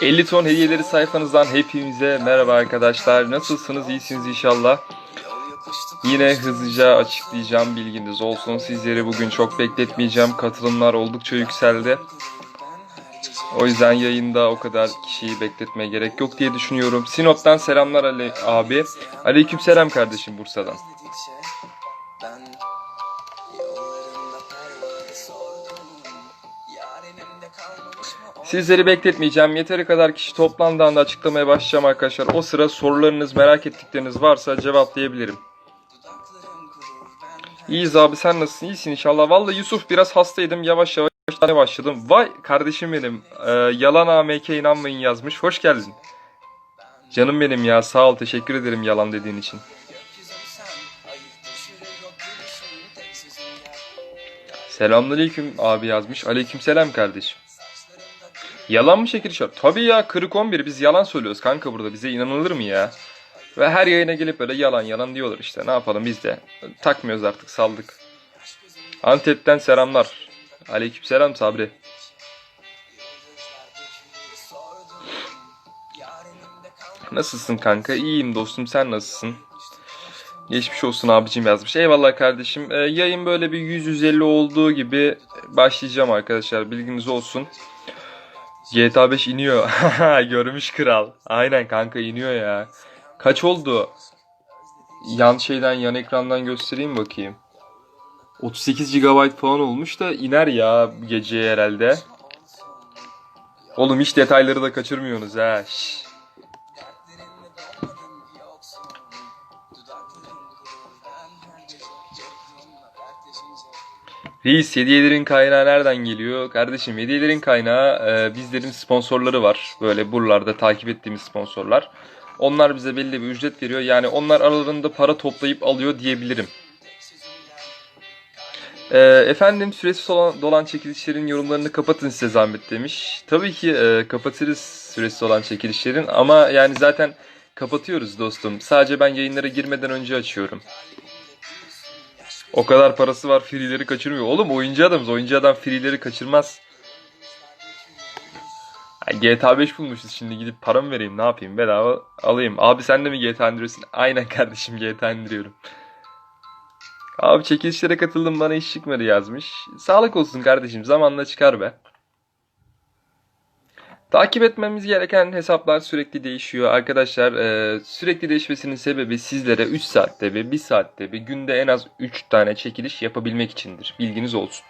...50 ton hediyeleri sayfanızdan hepinize merhaba arkadaşlar. Nasılsınız? İyisiniz inşallah. Yine hızlıca açıklayacağım bilginiz olsun. Sizleri bugün çok bekletmeyeceğim. Katılımlar oldukça yükseldi. O yüzden yayında o kadar kişiyi bekletmeye gerek yok diye düşünüyorum. Sinop'tan selamlar Ali abi. Aleyküm selam kardeşim Bursa'dan. Sizleri bekletmeyeceğim. Yeteri kadar kişi toplandığında açıklamaya başlayacağım arkadaşlar. O sıra sorularınız, merak ettikleriniz varsa cevaplayabilirim. İyiyiz abi sen nasılsın? İyisin inşallah. Vallahi Yusuf biraz hastaydım. Yavaş yavaş tane başladım. Vay kardeşim benim. Ee, yalan AMK inanmayın yazmış. Hoş geldin. Canım benim ya. Sağ ol. Teşekkür ederim yalan dediğin için. Selamünaleyküm abi yazmış. Aleykümselam kardeşim. Yalan mı şekil şart? Tabii ya kırık 11 biz yalan söylüyoruz kanka burada. Bize inanılır mı ya? Ve her yayına gelip böyle yalan yalan diyorlar işte. Ne yapalım biz de. Takmıyoruz artık saldık. Antep'ten selamlar. Aleykümselam Sabri. Nasılsın kanka? İyiyim dostum sen nasılsın? Geçmiş olsun abicim yazmış. Eyvallah kardeşim. Ee, yayın böyle bir 100-150 olduğu gibi başlayacağım arkadaşlar. Bilginiz olsun. GTA 5 iniyor. Görmüş kral. Aynen kanka iniyor ya. Kaç oldu? Yan şeyden yan ekrandan göstereyim bakayım. 38 GB falan olmuş da iner ya bu gece herhalde. Oğlum hiç detayları da kaçırmıyorsunuz ha. Şş. Reis hediyelerin kaynağı nereden geliyor? Kardeşim hediyelerin kaynağı e, bizlerin sponsorları var. Böyle buralarda takip ettiğimiz sponsorlar. Onlar bize belli bir ücret veriyor. Yani onlar aralarında para toplayıp alıyor diyebilirim. E, efendim süresiz olan, dolan çekilişlerin yorumlarını kapatın size zahmet demiş. Tabii ki e, kapatırız süresiz olan çekilişlerin ama yani zaten kapatıyoruz dostum. Sadece ben yayınlara girmeden önce açıyorum. O kadar parası var free'leri kaçırmıyor. Oğlum oyuncu adamız. Oyuncu adam free'leri kaçırmaz. GTA 5 bulmuşuz şimdi gidip para mı vereyim ne yapayım bedava alayım. Abi sen de mi GTA indiriyorsun? Aynen kardeşim GTA indiriyorum. Abi çekilişlere katıldım bana iş çıkmadı yazmış. Sağlık olsun kardeşim zamanla çıkar be. Takip etmemiz gereken hesaplar sürekli değişiyor. Arkadaşlar e, sürekli değişmesinin sebebi sizlere 3 saatte bir, 1 saatte bir, günde en az 3 tane çekiliş yapabilmek içindir. Bilginiz olsun.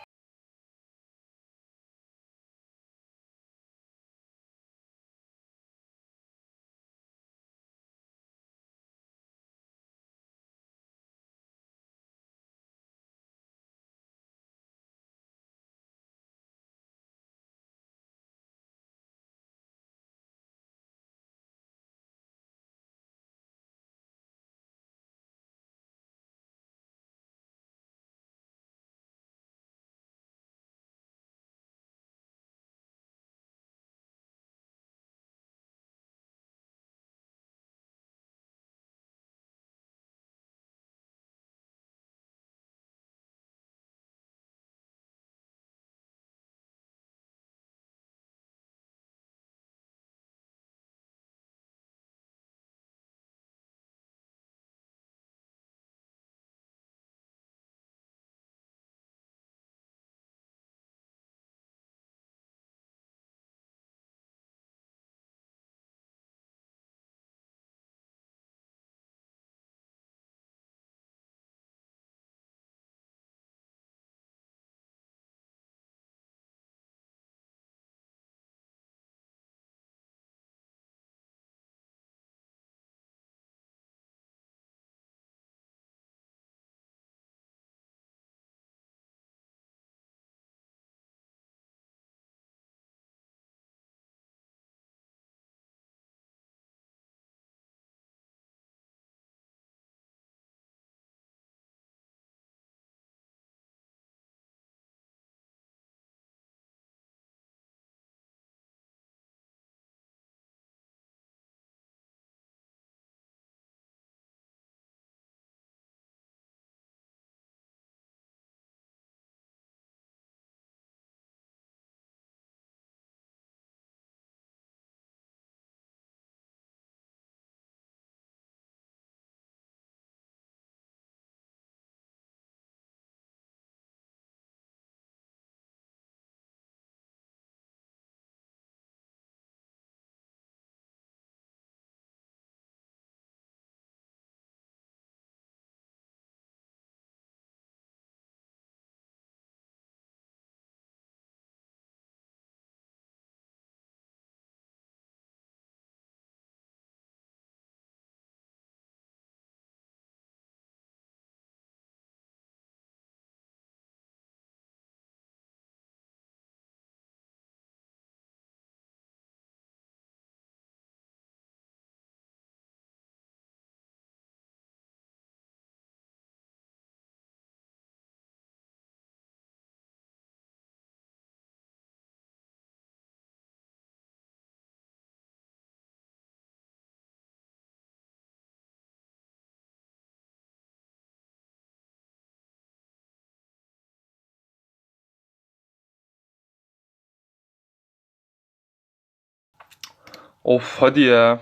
Of hadi ya.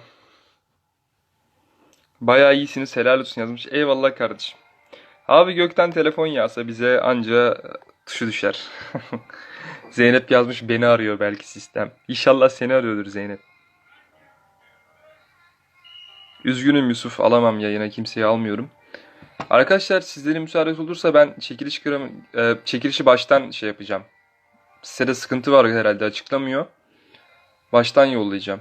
Bayağı iyisiniz helal olsun yazmış. Eyvallah kardeşim. Abi gökten telefon yağsa bize anca tuşu düşer. Zeynep yazmış beni arıyor belki sistem. İnşallah seni arıyordur Zeynep. Üzgünüm Yusuf alamam yayına kimseyi almıyorum. Arkadaşlar sizlerin müsaadesi olursa ben çekiliş e, çekilişi baştan şey yapacağım. Size de sıkıntı var herhalde açıklamıyor. Baştan yollayacağım.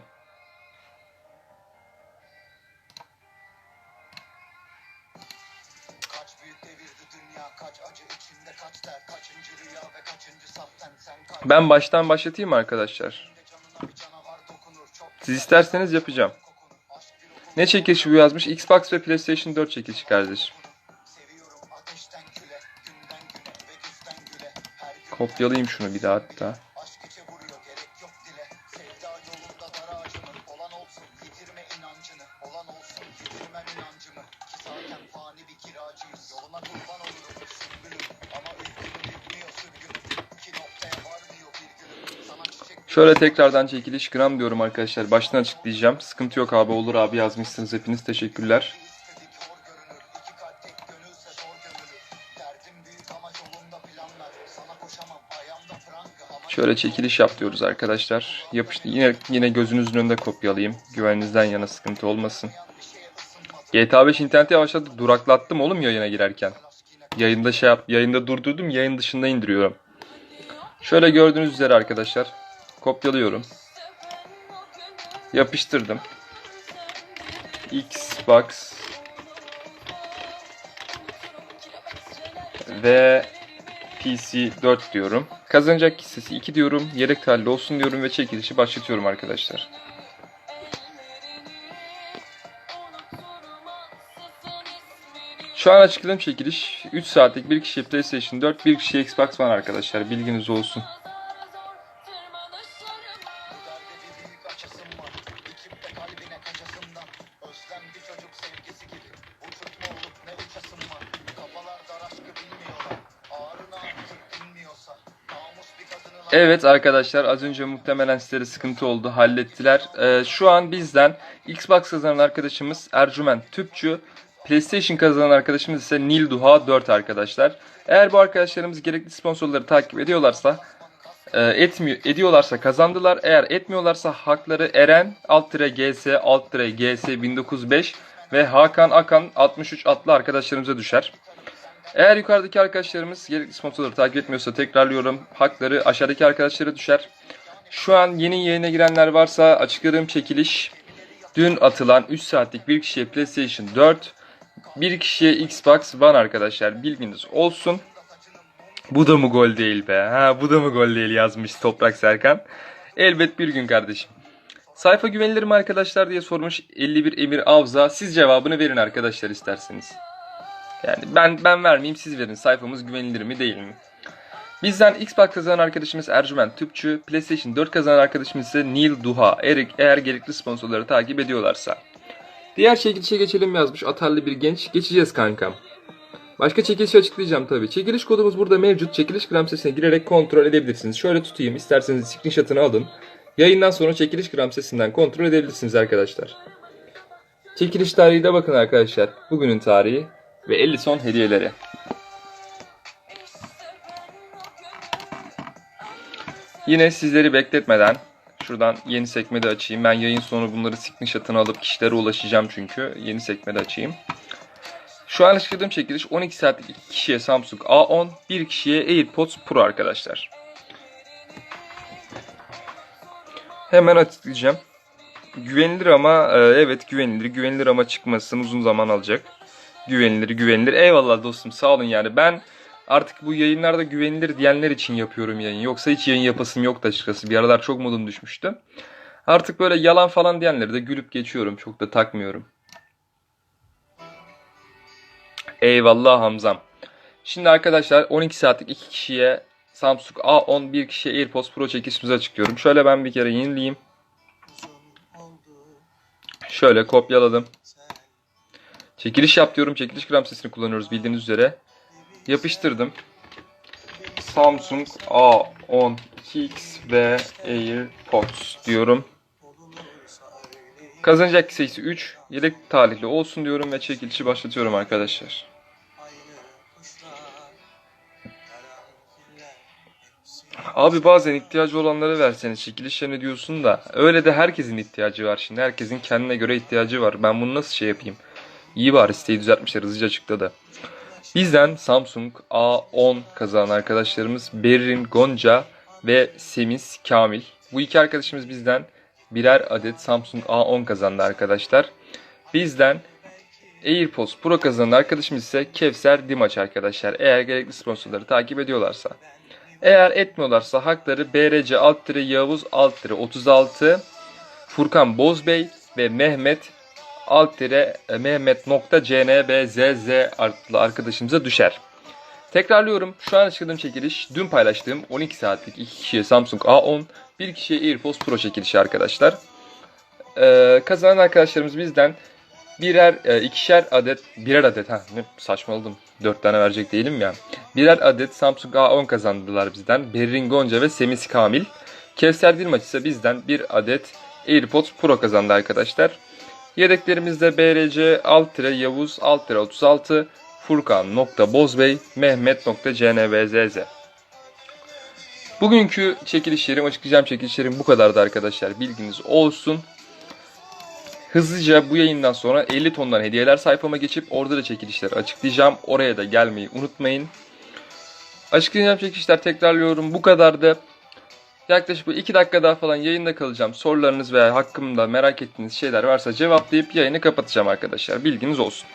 Ben baştan başlatayım arkadaşlar? Siz isterseniz yapacağım. Ne çekilişi bu yazmış? Xbox ve PlayStation 4 çekilişi kardeşim. Kopyalayayım şunu bir daha hatta. İnancını olan olsun yitirmem inancımı ki zaten fani bir kiracıyız yoluna kurban olurum sümbülüm ama üzgünüm bitmiyor sürgün ki noktaya varmıyor bir günüm sana çiçek Şöyle tekrardan çekiliş gram diyorum arkadaşlar. Baştan açıklayacağım. Sıkıntı yok abi olur abi yazmışsınız hepiniz teşekkürler. Şöyle çekiliş yap diyoruz arkadaşlar. Yapıştı. Yine yine gözünüzün önünde kopyalayayım. Güveninizden yana sıkıntı olmasın. GTA 5 interneti yavaşladı. Duraklattım oğlum yayına girerken. Yayında şey yap, yayında durdurdum, yayın dışında indiriyorum. Şöyle gördüğünüz üzere arkadaşlar. Kopyalıyorum. Yapıştırdım. Xbox ve PC 4 diyorum. Kazanacak hissesi 2 diyorum. Yedek halde olsun diyorum ve çekilişi başlatıyorum arkadaşlar. Şu an açıkladığım çekiliş 3 saatlik bir kişiye PlayStation 4, bir kişiye Xbox One arkadaşlar. Bilginiz olsun. Evet arkadaşlar az önce muhtemelen sizlere sıkıntı oldu. Hallettiler. Ee, şu an bizden Xbox kazanan arkadaşımız Ercüment Tüpçü. PlayStation kazanan arkadaşımız ise Nil Duha 4 arkadaşlar. Eğer bu arkadaşlarımız gerekli sponsorları takip ediyorlarsa e, etmiyor ediyorlarsa kazandılar. Eğer etmiyorlarsa hakları Eren alt GS alt GS 1905 ve Hakan Akan 63 adlı arkadaşlarımıza düşer. Eğer yukarıdaki arkadaşlarımız gerekli sponsorları takip etmiyorsa tekrarlıyorum. Hakları aşağıdaki arkadaşlara düşer. Şu an yeni yayına girenler varsa açıkladığım çekiliş dün atılan 3 saatlik bir kişiye PlayStation 4, bir kişiye Xbox One arkadaşlar bilginiz olsun. Bu da mı gol değil be? Ha bu da mı gol değil yazmış Toprak Serkan. Elbet bir gün kardeşim. Sayfa güvenilir mi arkadaşlar diye sormuş 51 Emir Avza. Siz cevabını verin arkadaşlar isterseniz. Yani ben ben vermeyeyim siz verin. Sayfamız güvenilir mi değil mi? Bizden Xbox kazanan arkadaşımız Ercüment Tüpçü, PlayStation 4 kazanan arkadaşımız ise Neil Duha. Eğer, eğer gerekli sponsorları takip ediyorlarsa. Diğer çekilişe geçelim yazmış atarlı bir genç. Geçeceğiz kankam. Başka çekilişi açıklayacağım tabii. Çekiliş kodumuz burada mevcut. Çekiliş gram sesine girerek kontrol edebilirsiniz. Şöyle tutayım. isterseniz screenshot'ını alın. Yayından sonra çekiliş gram sesinden kontrol edebilirsiniz arkadaşlar. Çekiliş tarihi de bakın arkadaşlar. Bugünün tarihi ve 50 son hediyeleri. Yine sizleri bekletmeden şuradan yeni sekmede açayım. Ben yayın sonu bunları screenshot'ını alıp kişilere ulaşacağım çünkü. Yeni sekmede açayım. Şu an açıkladığım çekiliş 12 saatlik 2 kişiye Samsung A10, 1 kişiye AirPods Pro arkadaşlar. Hemen açıklayacağım. Güvenilir ama e, evet güvenilir. Güvenilir ama çıkmasın uzun zaman alacak. Güvenilir güvenilir. Eyvallah dostum sağ olun yani. Ben artık bu yayınlarda güvenilir diyenler için yapıyorum yayın. Yoksa hiç yayın yapasım yoktu açıkçası. Bir aralar çok modum düşmüştü. Artık böyle yalan falan diyenleri de gülüp geçiyorum. Çok da takmıyorum. Eyvallah Hamzam. Şimdi arkadaşlar 12 saatlik 2 kişiye Samsung A10 bir kişiye AirPods Pro çekişimizi açıklıyorum. Şöyle ben bir kere yenileyim. Şöyle kopyaladım. Çekiliş yap diyorum. Çekiliş gram sesini kullanıyoruz bildiğiniz üzere. Yapıştırdım. Samsung A10 X ve AirPods diyorum. Kazanacak sayısı 3. Yedek talihli olsun diyorum ve çekilişi başlatıyorum arkadaşlar. Abi bazen ihtiyacı olanlara verseniz çekilişlerini diyorsun da öyle de herkesin ihtiyacı var şimdi. Herkesin kendine göre ihtiyacı var. Ben bunu nasıl şey yapayım? İyi var isteği düzeltmişler hızlıca açıkladı. Bizden Samsung A10 kazanan arkadaşlarımız Berrin Gonca ve Semiz Kamil. Bu iki arkadaşımız bizden birer adet Samsung A10 kazandı arkadaşlar. Bizden AirPods Pro kazanan arkadaşımız ise Kevser Dimaç arkadaşlar. Eğer gerekli sponsorları takip ediyorlarsa. Eğer etmiyorlarsa hakları BRC alt Yavuz alt tire 36 Furkan Bozbey ve Mehmet alt tire e, Mehmet nokta CNBZZ adlı arkadaşımıza düşer. Tekrarlıyorum. Şu an açıkladığım çekiliş dün paylaştığım 12 saatlik 2 kişiye Samsung A10 bir kişiye AirPods Pro çekilişi arkadaşlar. Ee, kazanan arkadaşlarımız bizden birer e, ikişer adet birer adet ha saçmaladım. 4 tane verecek değilim ya. Birer adet Samsung A10 kazandılar bizden. Berrin Gonca ve Semis Kamil. Kevser Dilmaç ise bizden bir adet AirPods Pro kazandı arkadaşlar. Yedeklerimizde BRC alt Yavuz alt tire 36 Furkan nokta Bozbey Mehmet nokta CNVZZ. Bugünkü çekilişlerim, açıklayacağım çekilişlerim bu kadardı arkadaşlar. Bilginiz olsun. Hızlıca bu yayından sonra 50 tondan hediyeler sayfama geçip orada da çekilişleri açıklayacağım. Oraya da gelmeyi unutmayın. Açıklayacağım çekilişler tekrarlıyorum. Bu kadardı. Yaklaşık bu 2 dakika daha falan yayında kalacağım. Sorularınız veya hakkımda merak ettiğiniz şeyler varsa cevaplayıp yayını kapatacağım arkadaşlar. Bilginiz olsun.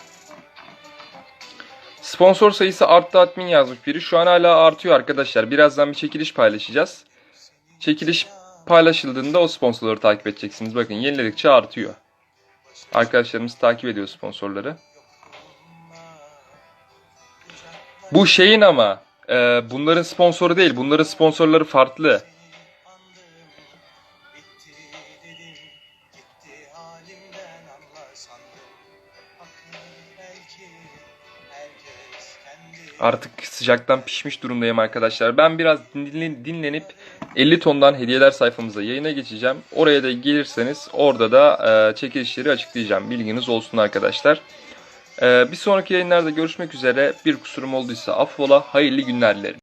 Sponsor sayısı arttı admin yazmış biri. Şu an hala artıyor arkadaşlar. Birazdan bir çekiliş paylaşacağız. Çekiliş paylaşıldığında o sponsorları takip edeceksiniz. Bakın yeniledikçe artıyor. Arkadaşlarımız takip ediyor sponsorları. Bu şeyin ama e, bunların sponsoru değil. Bunların sponsorları farklı. Artık sıcaktan pişmiş durumdayım arkadaşlar. Ben biraz dinlen- dinlenip 50 tondan hediyeler sayfamıza yayına geçeceğim. Oraya da gelirseniz orada da e, çekilişleri açıklayacağım. Bilginiz olsun arkadaşlar. E, bir sonraki yayınlarda görüşmek üzere. Bir kusurum olduysa affola. Hayırlı günler dilerim.